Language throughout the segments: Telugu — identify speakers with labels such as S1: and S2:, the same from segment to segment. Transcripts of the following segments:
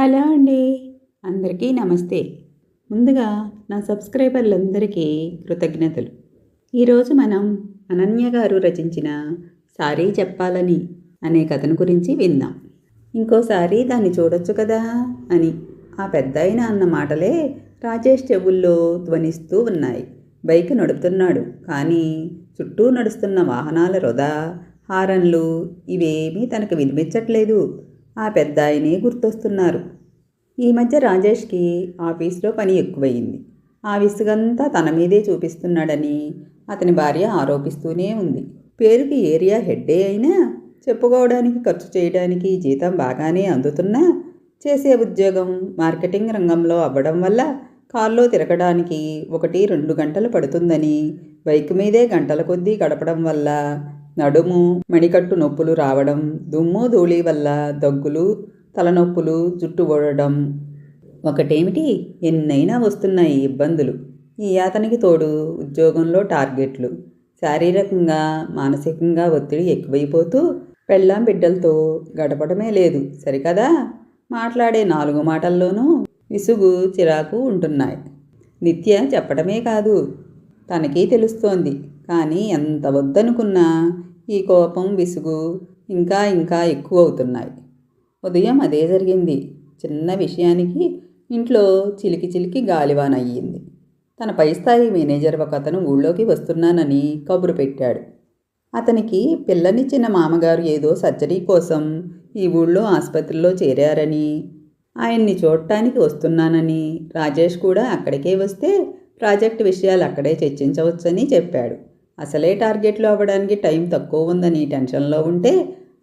S1: హలో అండి. అందరికీ నమస్తే. ముందుగా నా సబ్స్క్రైబర్లందరికీ కృతజ్ఞతలు. ఈరోజు మనం అనన్య గారు రచించిన సారీ చెప్పాలని అనే కథను గురించి విందాం. ఇంకోసారి దాన్ని చూడొచ్చు కదా అని ఆ పెద్ద అన్న మాటలే రాజేష్ చెవుల్లో ధ్వనిస్తూ ఉన్నాయి. బైక్ నడుపుతున్నాడు. కానీ చుట్టూ నడుస్తున్న వాహనాల రొద హారన్లు ఇవేమీ తనకు వినిపించట్లేదు. ఆ పెద్ద ఆయనే గుర్తొస్తున్నారు. ఈ మధ్య రాజేష్కి ఆఫీస్లో పని ఎక్కువయింది. ఆ విసుగంతా తన మీదే చూపిస్తున్నాడని అతని భార్య ఆరోపిస్తూనే ఉంది. పేరుకి ఏరియా హెడ్డే అయినా చెప్పుకోవడానికి ఖర్చు చేయడానికి జీతం బాగానే అందుతున్నా చేసే ఉద్యోగం మార్కెటింగ్ రంగంలో అవ్వడం వల్ల కాల్లో తిరగడానికి ఒకటి రెండు గంటలు పడుతుందని బైక్ మీదే గంటల కొద్దీ గడపడం వల్ల నడుము మణికట్టు నొప్పులు రావడం దుమ్ము ధూళి వల్ల దగ్గులు తలనొప్పులు జుట్టు ఊడడం. ఒకటేమిటి? ఎన్నైనా వస్తున్నాయి ఇబ్బందులు. ఈ యాతనికి తోడు ఉద్యోగంలో టార్గెట్లు. శారీరకంగా మానసికంగా ఒత్తిడి ఎక్కువైపోతూ పెళ్ళాం బిడ్డలతో గడపడమే లేదు. సరికదా? మాట్లాడే నాలుగు మాటల్లోనూ విసుగు చిరాకు ఉంటున్నాయి. నిత్య చెప్పడమే కాదు. తనకి తెలుస్తోంది. కానీ ఎంత వద్దనుకున్నా ఈ కోపం విసుగు ఇంకా ఇంకా ఎక్కువ అవుతున్నాయి ఉదయం అదే జరిగింది. చిన్న విషయానికి ఇంట్లో చిలికి చిలికి గాలివాన అయ్యింది తన పై స్థాయి మేనేజర్ ఒక అతను ఊళ్ళోకి వస్తున్నానని కబురు పెట్టాడు. అతనికి పిల్లనిచ్చిన మామగారు ఏదో సర్జరీ కోసం ఈ ఊళ్ళో ఆసుపత్రిలో చేరారని ఆయన్ని చూడటానికి వస్తున్నానని రాజేష్ కూడా అక్కడికే వస్తే ప్రాజెక్ట్ విషయాలు అక్కడే చర్చించవచ్చని చెప్పాడు. అసలే టార్గెట్లు అవ్వడానికి టైం తక్కువ ఉందని టెన్షన్లో ఉంటే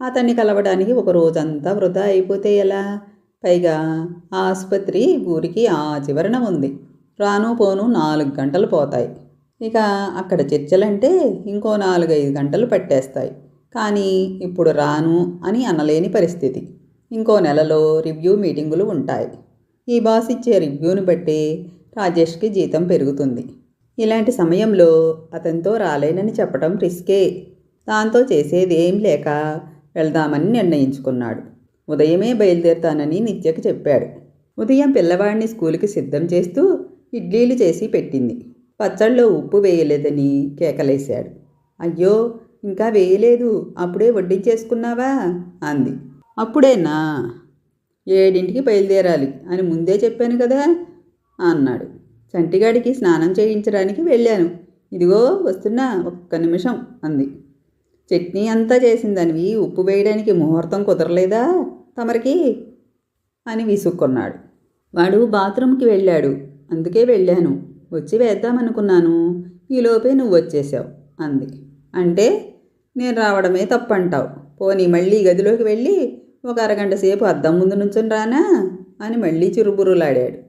S1: అతన్ని కలవడానికి ఒక రోజంతా వృధా అయిపోతే ఎలా? పైగా ఆసుపత్రి ఊరికి ఆ చివరన ఉంది. రాను పోను నాలుగు గంటలు పోతాయి. ఇక అక్కడ చర్చలంటే ఇంకో నాలుగైదు గంటలు పట్టేస్తాయి. కానీ ఇప్పుడు రాను అని అనలేని పరిస్థితి. ఇంకో నెలలో రివ్యూ మీటింగులు ఉంటాయి. ఈ బాస్ ఇచ్చే రివ్యూని బట్టి రాజేష్కి జీతం పెరుగుతుంది. ఇలాంటి సమయంలో అతనితో రాలేనని చెప్పడం రిస్కే. దాంతో చేసేదేం లేక వెళ్దామని నిర్ణయించుకున్నాడు. ఉదయమే బయలుదేరుతానని నిత్యకు చెప్పాడు. ఉదయం పిల్లవాడిని స్కూల్కి సిద్ధం చేస్తూ ఇడ్లీలు చేసి పెట్టింది. పచ్చళ్ళలో ఉప్పు వేయలేదని కేకలేశాడు. అయ్యో ఇంకా వేయలేదు. అప్పుడే వడ్డించేసుకున్నావా? అంది. అప్పుడేనా ఏడింటికి బయలుదేరాలి. అని ముందే చెప్పాను కదా అన్నాడు. చంటిగాడికి స్నానం చేయించడానికి వెళ్ళాను. ఇదిగో వస్తున్నా ఒక్క నిమిషం అంది. చట్నీ అంతా చేసిందనివి ఉప్పు వేయడానికి ముహూర్తం కుదరలేదా తమరికి? అని విసుక్కున్నాడు. వాడు బాత్రూమ్కి వెళ్ళాడు. అందుకే వెళ్ళాను. వచ్చి వేద్దామనుకున్నాను. ఈలోపే నువ్వు వచ్చేసావు అంది. అంటే నేను రావడమే తప్పంటావు. పోనీ మళ్ళీ గదిలోకి వెళ్ళి ఒక అరగంట సేపు అద్దం ముందు నుంచుని రానా అని మళ్ళీ చురుబురులాడాడు.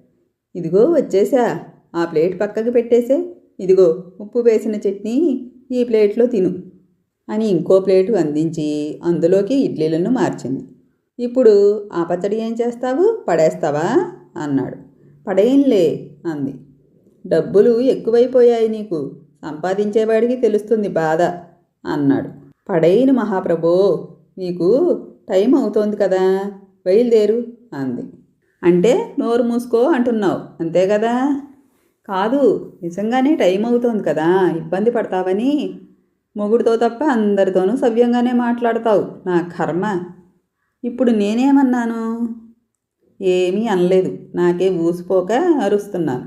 S1: ఇదిగో వచ్చేసా. ఆ ప్లేట్ పక్కకి పెట్టేసే. ఇదిగో ఉప్పు వేసిన చట్నీ ఈ ప్లేట్లో తిను అని ఇంకో ప్లేటు అందించి అందులోకి ఇడ్లీలను మార్చింది. ఇప్పుడు ఆ పచ్చడి ఏం చేస్తావు? పడేస్తావా? అన్నాడు. పడేయంలే అంది. డబ్బులు ఎక్కువైపోయాయి నీకు. సంపాదించేవాడికి తెలుస్తుంది బాధ అన్నాడు. పడేయను మహాప్రభో నీకు టైం అవుతోంది కదా. బయలుదేరు అంది. అంటే నోరు మూసుకో అంటున్నావు. అంతే కదా? కాదు నిజంగానే టైం అవుతోంది కదా? ఇబ్బంది పడతావని? మొగుడితో తప్ప అందరితోనూ సవ్యంగానే మాట్లాడతావు. నా కర్మ. ఇప్పుడు నేనేమన్నాను? ఏమీ అనలేదు. నాకే ఊసిపోక అరుస్తున్నాను.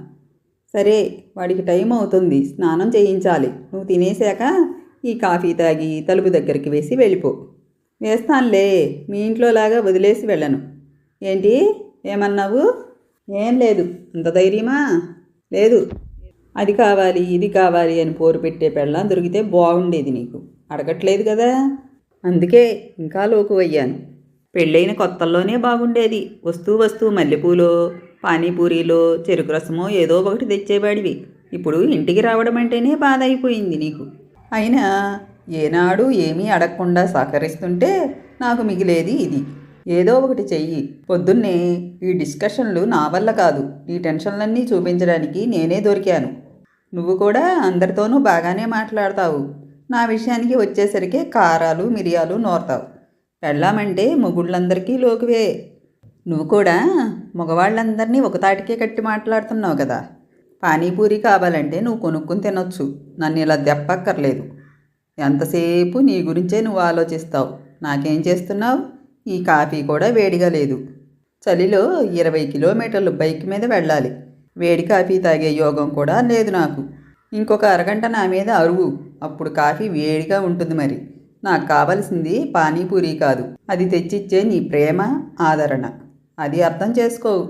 S1: సరే వాడికి టైం అవుతుంది. స్నానం చేయించాలి. నువ్వు తినేశాక ఈ కాఫీ తాగి తలుపు దగ్గరికి వేసి వెళ్ళిపో. వేస్తానులే. మీ ఇంట్లోలాగా వదిలేసి వెళ్ళను. ఏంటి? ఏమన్నావు? ఏం లేదు. అంత ధైర్యమా? లేదు. అది కావాలి ఇది కావాలి అని పోరు పెట్టే పెళ్ళం దొరికితే బాగుండేది నీకు. అడగట్లేదు కదా? అందుకే ఇంకా లోకు అయ్యాను. పెళ్ళైన కొత్తల్లోనే బాగుండేది. వస్తూ వస్తూ మల్లెపూలో పానీపూరీలో చెరుకు రసమో ఏదో ఒకటి తెచ్చేవాడివి. ఇప్పుడు ఇంటికి రావడం అంటేనే బాధ అయిపోయింది నీకు. అయినా ఏనాడు ఏమీ అడగకుండా సహకరిస్తుంటే నాకు మిగిలేది ఇది. ఏదో ఒకటి చెయ్యి. పొద్దున్నే ఈ డిస్కషన్లు నా వల్ల కాదు. ఈ టెన్షన్లన్నీ చూపించడానికి నేనే దొరికాను. నువ్వు కూడా అందరితోనూ బాగానే మాట్లాడతావు. నా విషయానికి వచ్చేసరికి కారాలు మిరియాలు నోరుతావు. పెళ్ళామంటే మొగుళ్ళందరికీ లోకువే. నువ్వు కూడా మగవాళ్ళందరినీ ఒక తాటికే కట్టి మాట్లాడుతున్నావు కదా. పానీపూరి కావాలంటే నువ్వు కొనుక్కుని తినొచ్చు. నన్ను ఇలా దెప్పక్కర్లేదు ఎంతసేపు నీ గురించే నువ్వు ఆలోచిస్తావు. నాకేం చేస్తున్నావు? ఈ కాఫీ కూడా వేడిగా లేదు. చలిలో ఇరవై కిలోమీటర్లు బైక్ మీద వెళ్ళాలి. వేడి కాఫీ తాగే యోగం కూడా లేదు నాకు. ఇంకొక అరగంట నా మీద అరువు. అప్పుడు కాఫీ వేడిగా ఉంటుంది మరి. నాకు కావలసింది పానీపూరి కాదు. అది తెచ్చిచ్చే నీ ప్రేమ ఆదరణ. అది అర్థం చేసుకోవు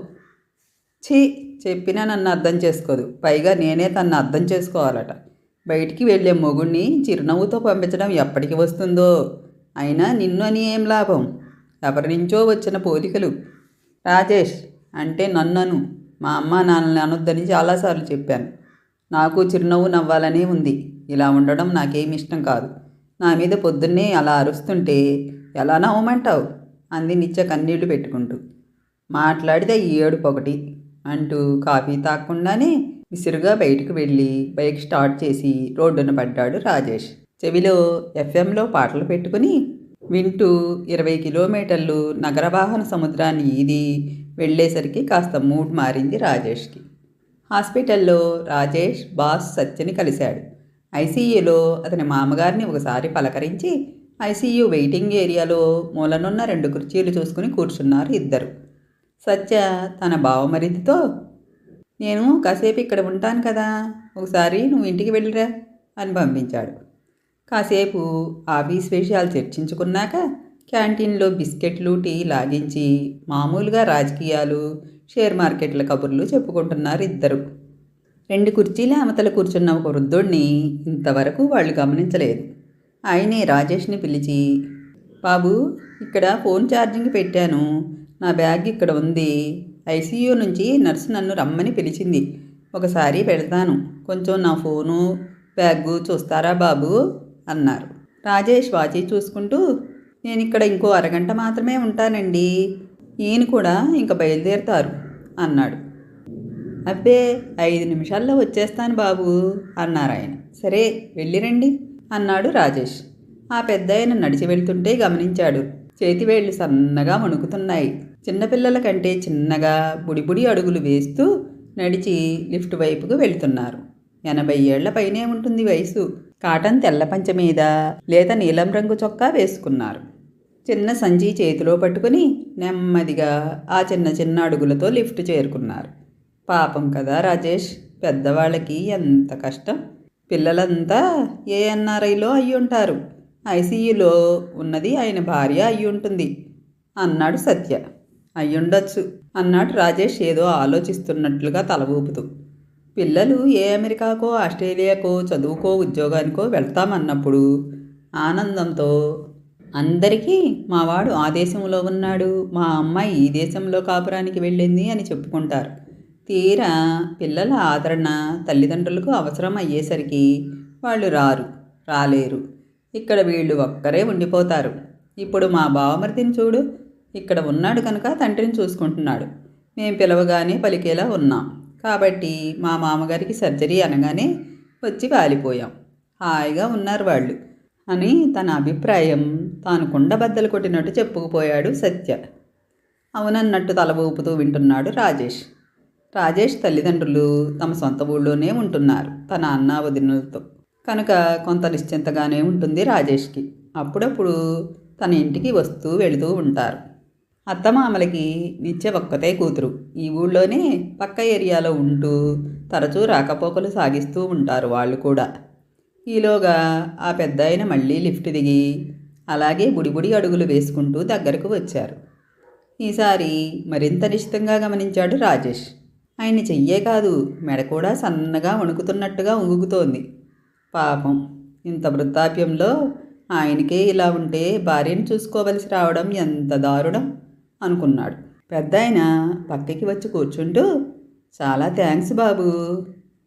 S1: ఛీ! చెప్పినా నన్ను అర్థం చేసుకోదు. పైగా నేనే తన్ను అర్థం చేసుకోవాలట. బయటికి వెళ్ళే మొగుణ్ణి చిరునవ్వుతో పంపించడం ఎప్పటికి వస్తుందో? అయినా నిన్ను అని ఏం లాభం? ఎవరి నుంచో వచ్చిన పోలికలు. రాజేష్ అంటే నన్నను. మా అమ్మ నాన్నని అనొద్దని చాలాసార్లు చెప్పాను. నాకు చిరునవ్వు నవ్వాలనే ఉంది. ఇలా ఉండడం నాకేమి ఇష్టం కాదు. నా మీద పొద్దున్నే అలా అరుస్తుంటే ఎలా నవ్వమంటావు? అంది నిత్య కన్నీళ్ళు పెట్టుకుంటూ. మాట్లాడితే ఈ ఏడుపు ఒకటి అంటూ కాఫీ తాగకుండానే విసురుగా బయటకు వెళ్ళి బైక్ స్టార్ట్ చేసి రోడ్డున పడ్డాడు రాజేష్. చెవిలో ఎఫ్ఎంలో పాటలు పెట్టుకుని వింటూ ఇరవై కిలోమీటర్లు నగరవాహన సముద్రాన్ని ఈది వెళ్ళేసరికి కాస్త మూడ్ మారింది రాజేష్కి. హాస్పిటల్లో రాజేష్ బాస్ సత్యని కలిశాడు. ఐసీయూలో అతని మామగారిని ఒకసారి పలకరించి ఐసీయూ వెయిటింగ్ ఏరియాలో మూలనున్న రెండు కుర్చీలు చూసుకుని కూర్చున్నారు ఇద్దరు. సత్య తన బావమరిదితో నేను కాసేపు ఇక్కడ ఉంటాను కదా ఒకసారి నువ్వు ఇంటికి వెళ్ళిరా అని పంపించాడు. కాసేపు ఆఫీస్ విషయాలు చర్చించుకున్నాక క్యాంటీన్లో బిస్కెట్లు టీ లాగించి మామూలుగా రాజకీయాలు షేర్ మార్కెట్ల కబుర్లు చెప్పుకుంటున్నారు ఇద్దరు. రెండు కుర్చీల అవతల కూర్చున్న ఒక వృద్ధుడిని ఇంతవరకు వాళ్ళు గమనించలేదు. ఆయనే రాజేష్ని పిలిచి బాబు ఇక్కడ ఫోన్ ఛార్జింగ్ పెట్టాను. నా బ్యాగ్ ఇక్కడ ఉంది. ఐసీయూ నుంచి నర్సు నన్ను రమ్మని పిలిచింది. ఒకసారి పెడతాను. కొంచెం నా ఫోను బ్యాగ్ చూస్తారా బాబు? అన్నారు. రాజేష్ వాచి చూసుకుంటూ నేను ఇక్కడ ఇంకో అరగంట మాత్రమే ఉంటానండి. ఈయన కూడా ఇంక బయలుదేరుతారు అన్నాడు. అబ్బే ఐదు నిమిషాల్లో వచ్చేస్తాను బాబు అన్నారు ఆయన. సరే వెళ్ళిరండి అన్నాడు రాజేష్. ఆ పెద్ద ఆయన నడిచి వెళ్తుంటే గమనించాడు. చేతివేళ్ళు సన్నగా వణుకుతున్నాయి. చిన్నపిల్లల కంటే చిన్నగా బుడిబుడి అడుగులు వేస్తూ నడిచి లిఫ్ట్ వైపుకు వెళ్తున్నారు. ఎనభై ఏళ్ళ పైనే ఉంటుంది వయసు. కాటన్ తెల్ల పంచ మీద లేత నీలం రంగు చొక్కా వేసుకున్నారు. చిన్న సంజీ చేతిలో పట్టుకుని నెమ్మదిగా ఆ చిన్న చిన్న అడుగులతో లిఫ్ట్ చేరుకున్నారు. పాపం కదా రాజేష్ పెద్దవాళ్ళకి ఎంత కష్టం. పిల్లలంతా ఏఎన్ఆర్ఐలో అయి ఉంటారు. ఐసీయూలో ఉన్నది ఆయన భార్య అయి ఉంటుంది. అన్నాడు సత్య. అయ్యుండొచ్చు. అన్నాడు రాజేష్ ఏదో ఆలోచిస్తున్నట్లుగా తల ఊపుతూ. పిల్లలు ఏ అమెరికాకో ఆస్ట్రేలియాకో చదువుకో ఉద్యోగానికో వెళ్తామన్నప్పుడు ఆనందంతో అందరికీ మావాడు ఆ దేశంలో ఉన్నాడు మా అమ్మాయి ఈ దేశంలో కాపురానికి వెళ్ళింది అని చెప్పుకుంటారు. తీరా పిల్లల ఆదరణ తల్లిదండ్రులకు అవసరం అయ్యేసరికి వాళ్ళు రారు రాలేరు. ఇక్కడ వీళ్ళు ఒక్కరే ఉండిపోతారు. ఇప్పుడు మా బావమరిదిని చూడు ఇక్కడ ఉన్నాడు కనుక తండ్రిని చూసుకుంటున్నాడు. మేము పిలవగానే పలికేలా ఉన్నాం. కాబట్టి మా మామగారికి సర్జరీ అనగానే వచ్చి వాలిపోయాం. హాయిగా ఉన్నారు వాళ్ళు. అని తన అభిప్రాయం తాను కుండబద్దలు కొట్టినట్టు చెప్పుకుపోయాడు సత్య. అవునన్నట్టు తల ఊపుతూ వింటున్నాడు రాజేష్. రాజేష్ తల్లిదండ్రులు తమ సొంత ఊళ్ళోనే ఉంటున్నారు తన అన్న వదినలతో. కనుక కొంత నిశ్చింతగానే ఉంటుంది రాజేష్కి. అప్పుడప్పుడు తన ఇంటికి వస్తూ వెళుతూ ఉంటారు. అత్తమామలకి నిత్య ఒక్కతే కూతురు. ఈ ఊళ్ళోనే పక్క ఏరియాలో ఉంటూ తరచూ రాకపోకలు సాగిస్తూ ఉంటారు వాళ్ళు కూడా. ఈలోగా ఆ పెద్ద ఆయన మళ్ళీ లిఫ్ట్ దిగి అలాగే బుడిబుడి అడుగులు వేసుకుంటూ దగ్గరకు వచ్చారు. ఈసారి మరింత నిశ్చితంగా గమనించాడు రాజేష్. ఆయన చెయ్యే కాదు మెడ కూడా సన్నగా వణుకుతున్నట్టుగా ఉంగుతోంది పాపం ఇంత వృద్ధాప్యంలో ఆయనకే ఇలా ఉంటే భార్యను చూసుకోవలసి రావడం ఎంత దారుణం! అనుకున్నాడు. పెద్ద ఆయన పక్కకి వచ్చి కూర్చుంటూ చాలా థ్యాంక్స్ బాబు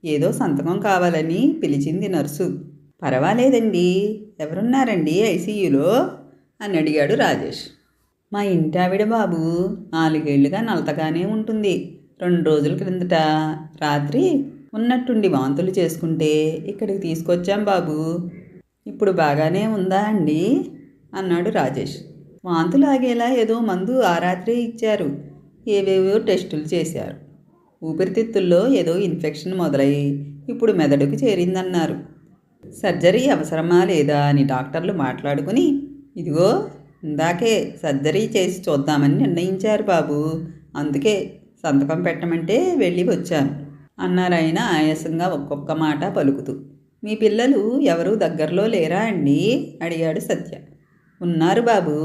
S1: ఏదో సంతకం కావాలని పిలిచింది నర్సు. పర్వాలేదండి ఎవరున్నారండి ఐసీయూలో? అని అడిగాడు రాజేష్. మా ఇంటి ఆవిడ బాబు నాలుగేళ్ళుగా నలతగానే ఉంటుంది. రెండు రోజుల క్రిందట రాత్రి ఉన్నట్టుండి వాంతులు చేసుకుంటే ఇక్కడికి తీసుకొచ్చాం బాబు. ఇప్పుడు బాగానే ఉందా అండి? అన్నాడు రాజేష్. వాంతులు ఆగేలా ఏదో మందు ఆ రాత్రే ఇచ్చారు. ఏవేవో టెస్టులు చేశారు. ఊపిరితిత్తుల్లో ఏదో ఇన్ఫెక్షన్ మొదలై ఇప్పుడు మెదడుకు చేరిందన్నారు. సర్జరీ అవసరమా లేదా అని డాక్టర్లు మాట్లాడుకుని ఇదిగో ఇందాకే సర్జరీ చేసి చూద్దామని నిర్ణయించారు బాబు. అందుకే సంతకం పెట్టమంటే వెళ్ళి వచ్చాను అన్నారాయన ఆయాసంగా ఒక్కొక్క మాట పలుకుతూ. మీ పిల్లలు ఎవరు దగ్గరలో లేరా అండి? అడిగాడు సత్య. ఉన్నారు బాబు.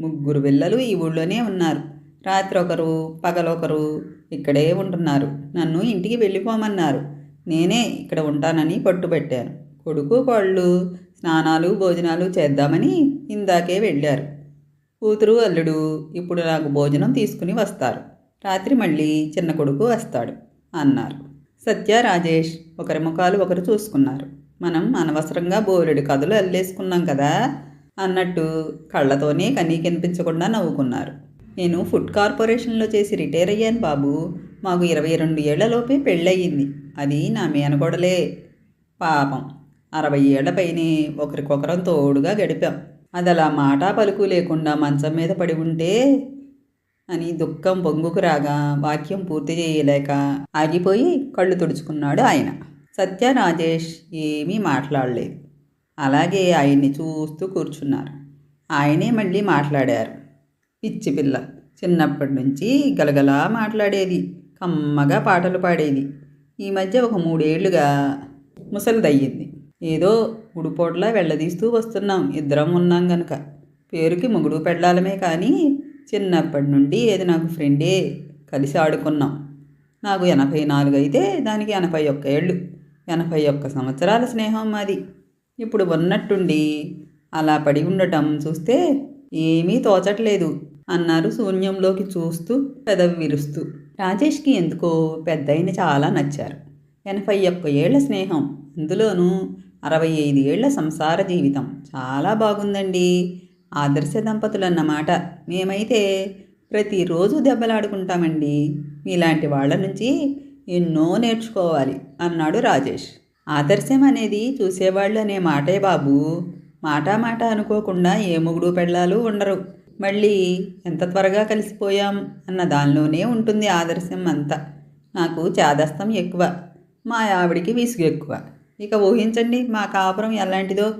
S1: ముగ్గురు పిల్లలు ఈ ఊళ్ళోనే ఉన్నారు. రాత్రి ఒకరు పగలొకరు ఇక్కడే ఉంటున్నారు. నన్ను ఇంటికి వెళ్ళిపోమన్నారు. నేనే ఇక్కడ ఉంటానని పట్టుబట్టాను కొడుకు కోళ్ళు స్నానాలు భోజనాలు చేద్దామని ఇందాకే వెళ్ళారు. కూతురు అల్లుడు ఇప్పుడు నాకు భోజనం తీసుకుని వస్తారు. రాత్రి మళ్ళీ చిన్న కొడుకు వస్తాడు అన్నారు. సత్య రాజేష్ ఒకరి ముఖాలు ఒకరు చూసుకున్నారు. మనం అనవసరంగా బోలెడు కథలు అల్లేసుకున్నాం కదా. అన్నట్టు కళ్ళతోనే కనీ కనిపించకుండా నవ్వుకున్నారు. నేను ఫుడ్ కార్పొరేషన్లో చేసి రిటైర్ అయ్యాను బాబు. మాకు ఇరవై రెండు ఏళ్ళలోపే పెళ్ళయింది. అది నా మేనకోడలే పాపం. అరవై ఏళ్ళపైనే ఒకరికొకరం తోడుగా గడిపాం. అది అలా మాట పలుకు లేకుండా మంచం మీద పడి ఉంటే అని దుఃఖం పొంగుకు రాగా వాక్యం పూర్తి చేయలేక ఆగిపోయి కళ్ళు తుడుచుకున్నాడు ఆయన. సత్య రాజేష్ ఏమీ మాట్లాడలేదు. అలాగే ఆయన్ని చూస్తూ కూర్చున్నారు. ఆయనే మళ్ళీ మాట్లాడారు. పిచ్చి పిల్ల. చిన్నప్పటి నుంచి గలగలా మాట్లాడేది. కమ్మగా పాటలు పాడేది. ఈ మధ్య ఒక మూడేళ్ళుగా ముసలిదయ్యింది. ఏదో ఉడిపోట్లా వెళ్ళదీస్తూ వస్తున్నాం. ఇద్దరం ఉన్నాం గనుక. పేరుకి మొగుడు పెళ్ళాలమే కానీ చిన్నప్పటి నుండి ఏది నాకు ఫ్రెండే. కలిసి ఆడుకున్నాం. నాకు ఎనభై నాలుగు అయితే దానికి ఎనభై ఒక్క ఏళ్ళు. ఎనభై ఒక్క సంవత్సరాల స్నేహం మాది. ఇప్పుడు ఉన్నట్టుండి అలా పడి ఉండటం చూస్తే ఏమీ తోచట్లేదు అన్నారు శూన్యంలోకి చూస్తూ పెదవి విరుస్తూ. రాజేష్కి ఎందుకో పెద్దయిన చాలా నచ్చారు. ఎనభై ఒక్క ఏళ్ళ స్నేహం అందులోనూ అరవై ఐదు ఏళ్ళ సంసార జీవితం చాలా బాగుందండి. ఆదర్శ దంపతులన్నమాట. మేమైతే ప్రతిరోజు దెబ్బలాడుకుంటామండి. మీలాంటి వాళ్ళ నుంచి ఎన్నో నేర్చుకోవాలి అన్నాడు రాజేష్. ఆదర్శం అనేది చూసేవాళ్ళు అనే మాటే బాబు. మాట మాట అనుకోకుండా ఏ మొగుడు పెళ్ళాలు ఉండరు. మళ్ళీ ఎంత త్వరగా కలిసిపోయాం అన్న దానిలోనే ఉంటుంది ఆదర్శం అంతా. నాకు చాదస్తం ఎక్కువ. మా ఆవిడికి విసుగు ఎక్కువ. ఇక ఊహించండి మా కాపురం ఎలాంటిదో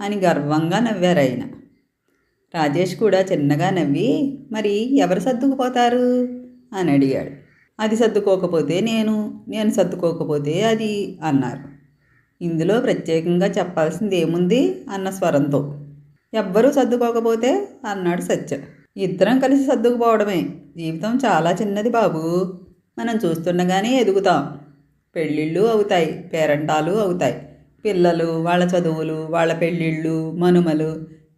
S1: అని గర్వంగా నవ్వారు ఆయన. రాజేష్ కూడా చిన్నగా నవ్వి మరి ఎవరు సర్దుకుపోతారు? అని అడిగాడు. అది సర్దుకోకపోతే నేను నేను సర్దుకోకపోతే అది అన్నారు. ఇందులో ప్రత్యేకంగా చెప్పాల్సింది ఏముంది అన్న స్వరంతో. ఎవ్వరూ సర్దుకోకపోతే అన్నాడు సత్య. ఇద్దరం కలిసి సర్దుకుపోవడమే. జీవితం చాలా చిన్నది బాబు. మనం చూస్తుండగానే ఎదుగుతాం. పెళ్ళిళ్ళు అవుతాయి పేరంటాలు అవుతాయి. పిల్లలు వాళ్ళ చదువులు వాళ్ళ పెళ్ళిళ్ళు మనుమలు.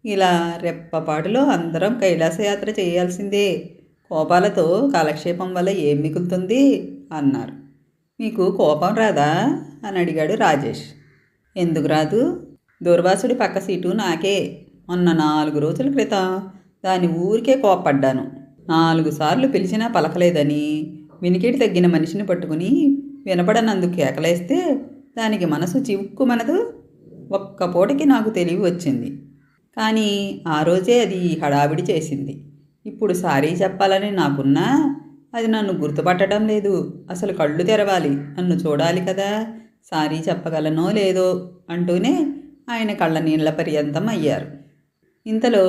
S1: ఇలా రెప్పపాటులో అందరం కైలాసయాత్ర చేయాల్సిందే. కోపాలతో కాలక్షేపం వల్ల ఏం మిగులుతుంది? అన్నారు. మీకు కోపం రాదా? అని అడిగాడు రాజేష్. ఎందుకు రాదు? దుర్వాసుడి పక్క సీటు నాకే. మొన్న నాలుగు రోజుల క్రితం దాని ఊరికే కోపడ్డాను నాలుగు సార్లు పిలిచినా పలకలేదని వినికిడి తగ్గిన మనిషిని పట్టుకుని వినపడనందుకు కేకలేస్తే దానికి మనసు చివుక్కుమనదు? ఒక్క పూటకి నాకు తెలివి వచ్చింది. కానీ ఆ రోజే అది హడావిడి చేసింది. ఇప్పుడు సారీ చెప్పాలని నాకున్నా అది నన్ను గుర్తుపట్టడం లేదు. అసలు కళ్ళు తెరవాలి. నన్ను చూడాలి కదా. సారీ చెప్పగలనో లేదో అంటూనే ఆయన కళ్ళ నీళ్ళ పర్యంతం అయ్యారు. ఇంతలో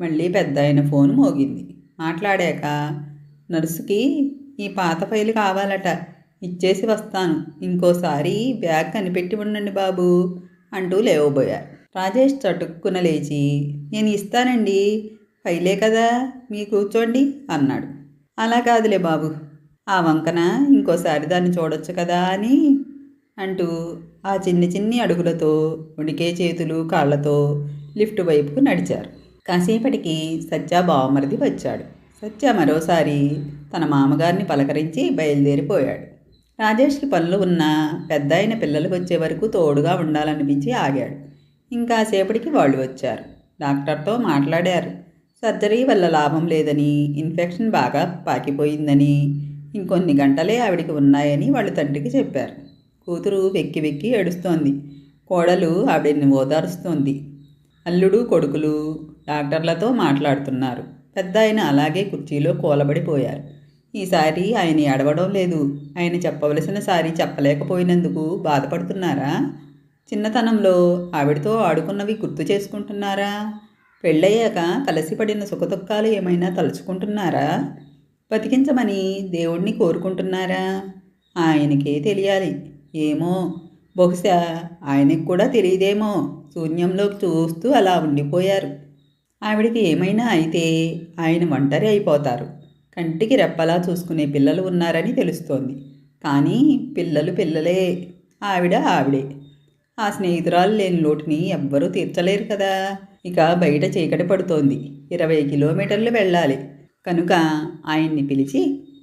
S1: మళ్ళీ పెద్ద ఆయన ఫోన్ మోగింది. మాట్లాడాక నర్సుకి ఈ పాత ఫైలు కావాలట. ఇచ్చేసి వస్తాను. ఇంకోసారి బ్యాగ్ కనిపెట్టి ఉండండి బాబు అంటూ లేవబోయారు. రాజేష్ చటుక్కున లేచి నేను ఇస్తానండి. ఫైలే కదా. మీ కూర్చోండి అన్నాడు. అలా కాదులే బాబు. ఆ వంకన ఇంకోసారి దాన్ని చూడొచ్చు కదా అని అంటూ ఆ చిన్ని చిన్ని అడుగులతో ఉడికే చేతులు కాళ్ళతో లిఫ్ట్ వైపుకు నడిచారు. కాసేపటికి సత్య బావమరిది వచ్చాడు. సత్య మరోసారి తన మామగారిని పలకరించి బయలుదేరిపోయాడు. రాజేష్కి పనులు ఉన్న పెద్ద అయిన పిల్లలు వచ్చే వరకు తోడుగా ఉండాలనిపించి ఆగాడు. ఇంకాసేపటికి వాళ్ళు వచ్చారు. డాక్టర్తో మాట్లాడారు. సర్జరీ వల్ల లాభం లేదని ఇన్ఫెక్షన్ బాగా పాకిపోయిందని ఇంకొన్ని గంటలే ఆవిడికి ఉన్నాయని వాళ్ళ తండ్రికి చెప్పారు. కూతురు వెక్కి వెక్కి ఏడుస్తోంది. కోడలు ఆవిడని ఓదారుస్తోంది. అల్లుడు కొడుకులు డాక్టర్లతో మాట్లాడుతున్నారు. పెద్ద ఆయన అలాగే కుర్చీలో కూలబడిపోయారు. ఈసారి ఆయన ఏడవడం లేదు. ఆయన చెప్పవలసిన సారి చెప్పలేకపోయినందుకు బాధపడుతున్నారా? చిన్నతనంలో ఆవిడతో ఆడుకున్నవి గుర్తు చేసుకుంటున్నారా? పెళ్ళయ్యాక కలిసిపడిన సుఖదుఖాలు ఏమైనా తలుచుకుంటున్నారా? బతికించమని దేవుణ్ణి కోరుకుంటున్నారా? ఆయనకే తెలియాలి. ఏమో బహుశా ఆయనకు కూడా తెలియదేమో. శూన్యంలోకి చూస్తూ అలా ఉండిపోయారు. ఆవిడికి ఏమైనా అయితే ఆయన ఒంటరి అయిపోతారు. కంటికి రెప్పలా చూసుకునే పిల్లలు ఉన్నారని తెలుస్తోంది. కానీ పిల్లలు పిల్లలే. ఆవిడ ఆవిడే. ఆ స్నేహితురాలు లేని లోటుని ఎవ్వరూ తీర్చలేరు కదా. ఇక బయట చీకటి పడుతోంది. ఇరవై కిలోమీటర్లు వెళ్ళాలి. కనుక ఆయన్ని పిలిచి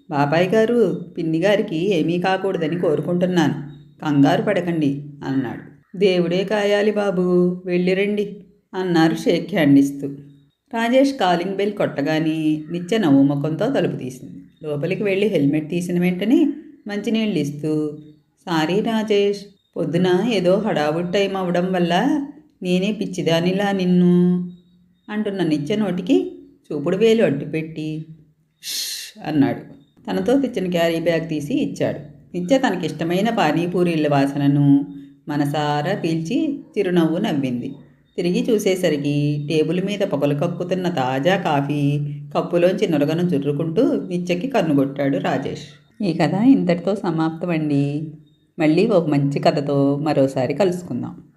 S1: బాబాయ్ గారు పిన్ని గారికి ఏమీ కాకూడదని కోరుకుంటున్నాను. కంగారు పడకండి అన్నాడు. దేవుడే కాయాలి బాబు వెళ్ళిరండి అన్నారు షేక్ హ్యాండిస్తూ రాజేష్ కాలింగ్ బెల్ కొట్టగానే నిత్య నవ్వుముఖంతో తలుపు తీసింది. లోపలికి వెళ్ళి హెల్మెట్ తీసిన వెంటనే మంచినీళ్ళు ఇస్తూ సారీ రాజేష్ పొద్దున ఏదో హడావుడ్ టైం అవడం వల్ల నేనే పిచ్చిదానిలా నిన్ను అంటున్న నిత్య నోటికి చూపుడు వేలు అడ్డుపెట్టి అన్నాడు. తనతో తెచ్చిన క్యారీ బ్యాగ్ తీసి ఇచ్చాడు. నిత్య తనకిష్టమైన పానీపూరీల వాసనను మనసారా పీల్చి చిరునవ్వు నవ్వింది. తిరిగి చూసేసరికి టేబుల్ మీద పొగలు కక్కుతున్న తాజా కాఫీ కప్పులోంచి నురగను జుర్రుకుంటూ నిత్యకి కన్నుగొట్టాడు రాజేష్. ఈ కథ ఇంతటితో సమాప్తమండి. మళ్ళీ ఒక మంచి కథతో మరోసారి కలుసుకుందాం.